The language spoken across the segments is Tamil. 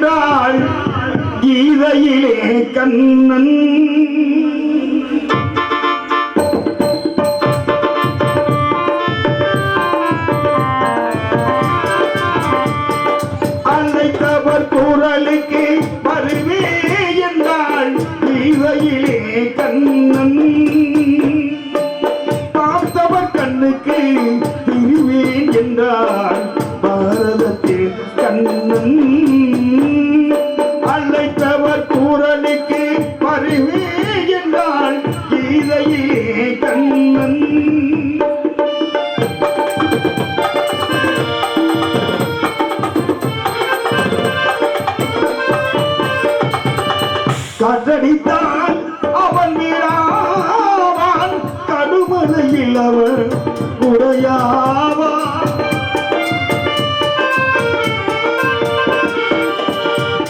என்றாள் கீதையிலே கண்ணன். அழைத்தவர் குரலுக்கு வருவே என்றாள் கீதையிலே கண்ணன்.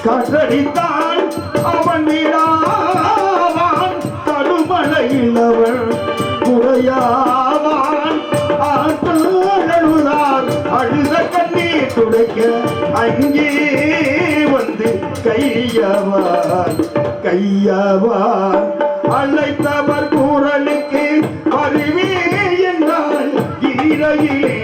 காற்றடித்தான் அவன் வீராவான் கடுமலையில் அவள் குறையாவான் ஆற்றழுதார் அழுத கண்ணீர் துடைக்க அங்கே வந்து கையவான். கையவான். அழைத்தவர் குரலுக்கு அறிவே என்றால் ஈரையிலே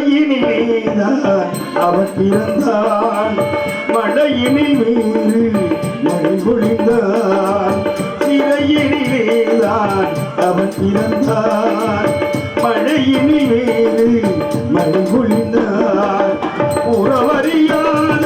சிறையினிலேதான் அவன் பிறந்தான் மழையினில் வேறு மழை பொழிந்தான் சிறையினிலேதான் அவன் பிறந்தான் மழையினில் வேறு மழை பொழிந்தான் உறவறியான்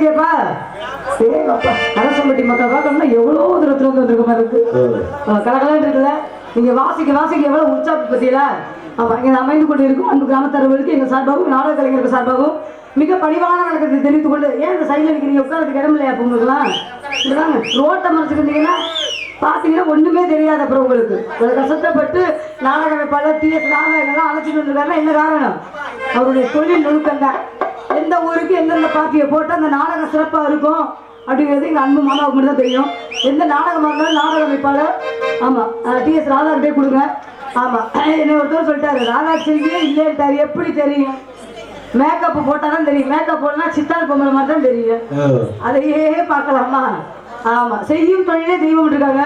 நினைச்சியப்பா ஏங்கப்பா அரசம்பட்டி மக்கள் பார்த்தோம்னா எவ்வளோ தூரத்துல இருந்து வந்திருக்க மாதிரி இருக்கு கலகலன்னு இருக்குல்ல? நீங்க வாசிக்க வாசிக்க எவ்வளவு உற்சாகம் பத்தியில ஆமா இங்க அமைந்து கொண்டு இருக்கும் அன்பு கிராமத்தரவர்களுக்கு எங்க சார்பாகவும் நாடக கலைஞருக்கு சார்பாகவும் மிக பணிவான வணக்கத்தை தெரிவித்துக் கொண்டு ஏன் இந்த சைடில் நிற்கிறீங்க உட்காரத்துக்கு இடம் இல்லையா உங்களுக்குலாம் இதுதாங்க ரோட்டை மறைச்சிருந்தீங்கன்னா பார்த்தீங்கன்னா ஒண்ணுமே தெரியாது அப்புறம் உங்களுக்கு. ஒரு கஷ்டப்பட்டு நாடக அமைப்பாளர் டிஎஸ் நாடகங்கள்லாம் அழைச்சிட்டு வந்திருக்காருன்னா என்ன காரணம்? அவருடைய தொழில் நுணுக்கம் தான் எந்த ஊருக்கு எந்தெந்த பார்ட்டியை போட்டு அந்த நாடகம் சிறப்பாக இருக்கும் அப்படிங்கிறது எங்கள் அன்பு மாமாவுக்கு மட்டும் தான் தெரியும். எந்த நாடகமாக இருந்தாலும் நாடக அமைப்பாளர் ஆமாம் டிஎஸ் ராதாகிட்டே கொடுங்க. ஆமாம் என்னை ஒருத்தர் சொல்லிட்டாரு ராதா செல்வியே இல்லைன்ட்டாரு எப்படி தெரியும்? மேக்கப் போட்டால் தான் தெரியும். மேக்கப் போடனா சித்தாள் பொம்பளை மாதிரி தான் தெரியும். அதையே பார்க்கலாமா? ஆமா செய்யும் தொழிலே தெய்வம் இருக்காங்க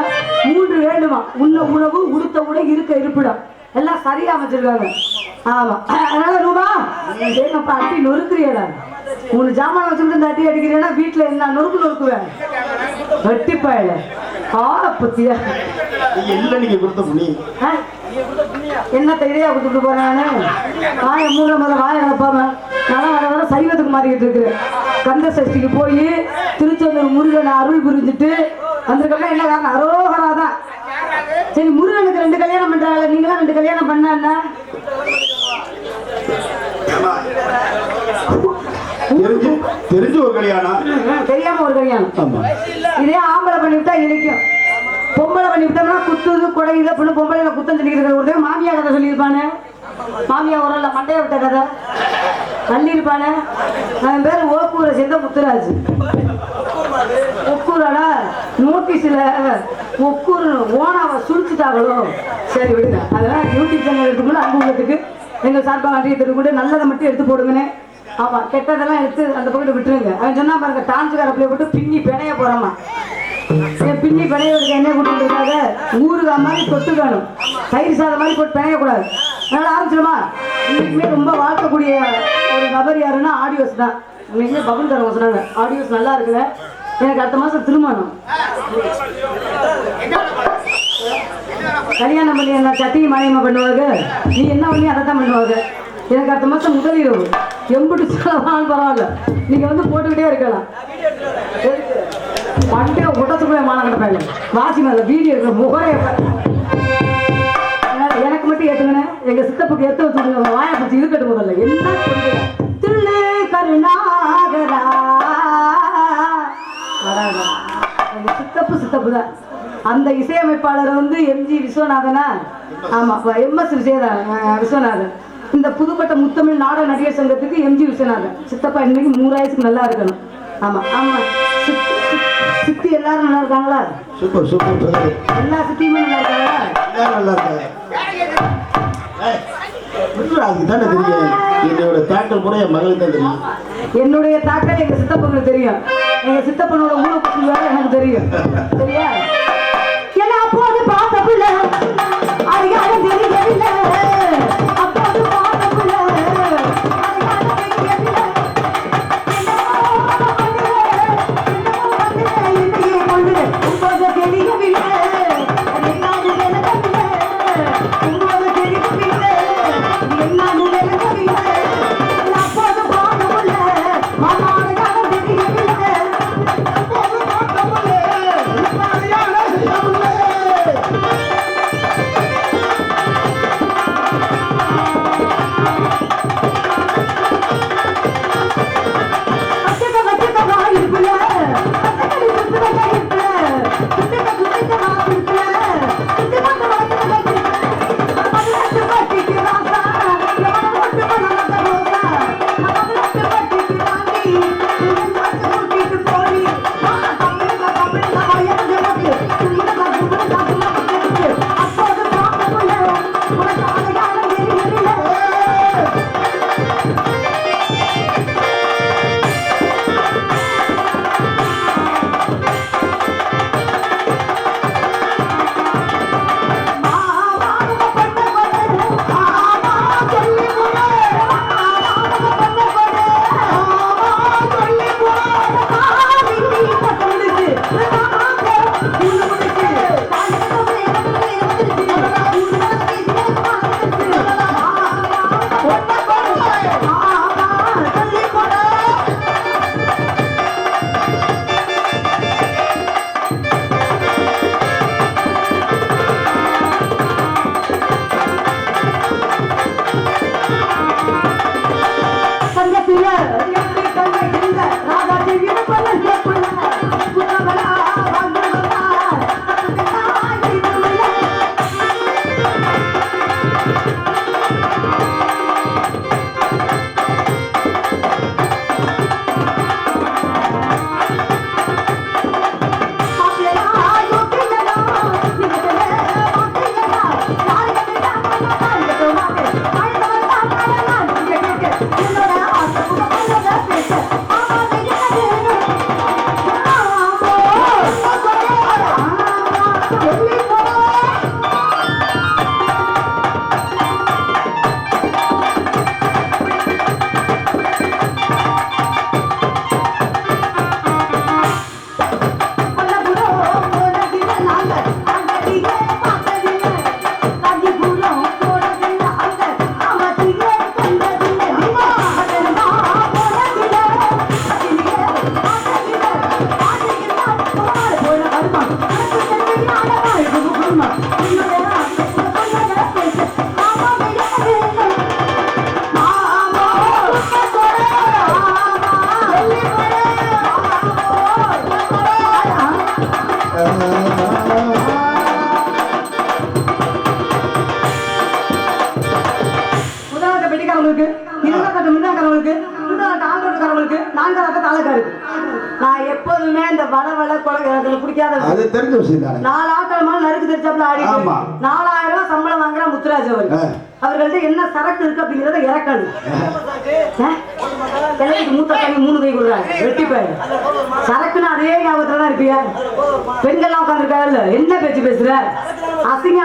மூன்று வேண்டுமா? உண்ண உணவு உடுத்த உடை இருக்க இருப்பிடம். எல்லாம் சரியா அமைச்சிருக்காங்க. ஆமா. அதனால ரூபா ஏங்கப்பா அட்டி நொறுக்குறியடா. மூணு ஜாமான் வச்சுட்டு இந்த அட்டி அடிக்கிறேன்னா வீட்டுல என்ன நொறுக்கு நொறுக்குவேன்? வெட்டி பாயல. ஆள பத்தியா. என்ன நீங்க கொடுத்த புண்ணி? ஆ? என்ன தைரியா கொடுத்துட்டு போறேன் வாய மூட முதல்ல வாய அனுப்பாம நான் வர வர சைவத்துக்கு மாறிக்கிட்டு இருக்கிறேன். கந்த சஷ்டிக்கு போய் திருச்செந்தூர் முருகனை அருள் புரிஞ்சுட்டு வந்திருக்கோம்னா என்ன காரணம்? அரோகரா தான் சரி முருகனுக்கு ரெண்டு கல்யாணம் பண்றாங்க நீங்களாம் ரெண்டு கல்யாணம் பண்ணா? தெரிஞ்சு தெரிஞ்ச ஒரு கல்யாணம். தெரியாம ஒரு கல்யாணம். ஆமா. இதே ஆம்பளை பண்ணிவிட்டா இனிக்கும் பொம்பளை பண்ணி விட்டோம்னா குத்துது குடையுது அப்படின்னு பொம்பளைல குத்தம் சொல்லிக்கிறது. ஒரு டைம் மாமியா கதை சொல்லியிருப்பானே? மாமியா உரல்ல மண்டைய விட்ட கதை. சொல்லியிருப்பானே அவன் பேர் ஓக்கூரை சேர்ந்த முத்துராஜ். நோட்டீஸ்ல ஒக்கூர் ஓனாவை சுழிச்சுட்டாங்களோ? சரி விடுங்க. அதெல்லாம் யூடியூப் சேனல் எடுத்துக்கணும் அன்பு உள்ளத்துக்கு எங்கள் சார்பாக நன்றியை தெரிவிக்கொண்டு நல்லதை மட்டும் எடுத்து போடுங்கன்னு. ஆமாம் கெட்டதெல்லாம் எடுத்து அந்த பக்கத்து விட்டுருங்க. அவன் சொன்னா பாருங்க டான்ஸுக்கார பிள்ளை போட்டு பின்னி பிணைய போறாமா என் பின்னி பிணையதுக்கு என்ன கூட்டிட்டு இருக்காங்க ஊறுகாய் மாதிரி தொட்டு வேணும் தயிர் சாதம் மாதிரி போட்டு பிணையக்கூடாது அதனால் ஆரம்பிச்சிடுமா? இன்னைக்குமே ரொம்ப வாழ்க்கக்கூடிய ஒரு நபர் யாருன்னா ஆடியோஸ் தான். இன்னைக்குமே பபுல் தரவங்க சொன்னாங்க ஆடியோஸ் நல்லா இருக்குல்ல? எனக்கு அடுத்த மாசம் திருமணம். கல்யாணம் பண்ணி என்ன சட்டியை மானியமா பண்ணுவாங்க? நீ என்ன பண்ணி அதை தான் பண்ணுவாங்க? எனக்கு அடுத்த மாசம் முதல் இரவு எம்பிட்டு சொல்லலாம் பரவாயில்ல. நீங்க வந்து போட்டுக்கிட்டே இருக்கலாம். மண்டே உடத்துக்குள்ளே மானம் கிடப்பாங்க வாசி மேல வீடியோ இருக்கிற முகரே எனக்கு மட்டும் ஏத்துங்கண்ணே எங்க சித்தப்புக்கு ஏத்த வச்சுருங்க வாயை பற்றி இருக்கட்டும் முதல்ல. என்ன சொல்றீங்க? தான் அந்த இசையமைப்பாளர் வந்து எம்ஜி விஸ்வநாதனா? ஆமா எம்எஸ் விஜயதான் விஸ்வநாதன். இந்த புதுப்பட்ட முத்தமிழ் நாடக நடிகர் சங்கத்துக்கு எம்ஜி விஸ்வநாதன். சித்தப்பா இன்னைக்கு மூணாயிரத்துக்கு நல்லா இருக்கணும். ஆமா ஆமா. சித்தி எல்லாரும் நல்லா இருக்காங்களா? சூப்பர் சூப்பர் எல்லா சித்தியுமே நல்லா இருக்காங்களா? நல்லா இருக்காங்க. அதுக்கு தானே தெரியும். என்னோட தாக்கல் கூட என் மகளுக்கு தான் தெரியும். என்னுடைய தாக்கல் எங்க சித்தப்பனுக்கு தெரியும். எங்க சித்தப்பனோட ஊழ பற்றி வேற எனக்கு தெரியும். சரியா? என்ன அப்போது பார்த்த பிள்ளை அடையாளம் தெரியல நான் எப்போதுமே இந்த வள வள எனக்கு பிடிக்காத விஷயம். அது தெரிஞ்ச விஷயம் தானே நாலு ஆட்கள் மேல நறுக்கு தெரிச்சாப்புல ஆடிட்டு. ஆமா. நாலாயிரம் ரூபாய் சம்பளம் வாங்குற முத்துராஜ் அவர். அவர்கள்ட்ட என்ன சரக்கு இருக்கு அப்படிங்கறத? கிழவிக்கு மூத்த தண்ணி மூணு கை கொடுக்குறாங்க வெட்டி போய் சரக்குன்னு அதே ஞாபகத்துல தான் இருப்பியா? பெண்கள்லாம் உட்காந்துருக்காங்கல்ல என்ன பேச்சு பேசுற? அசிங்க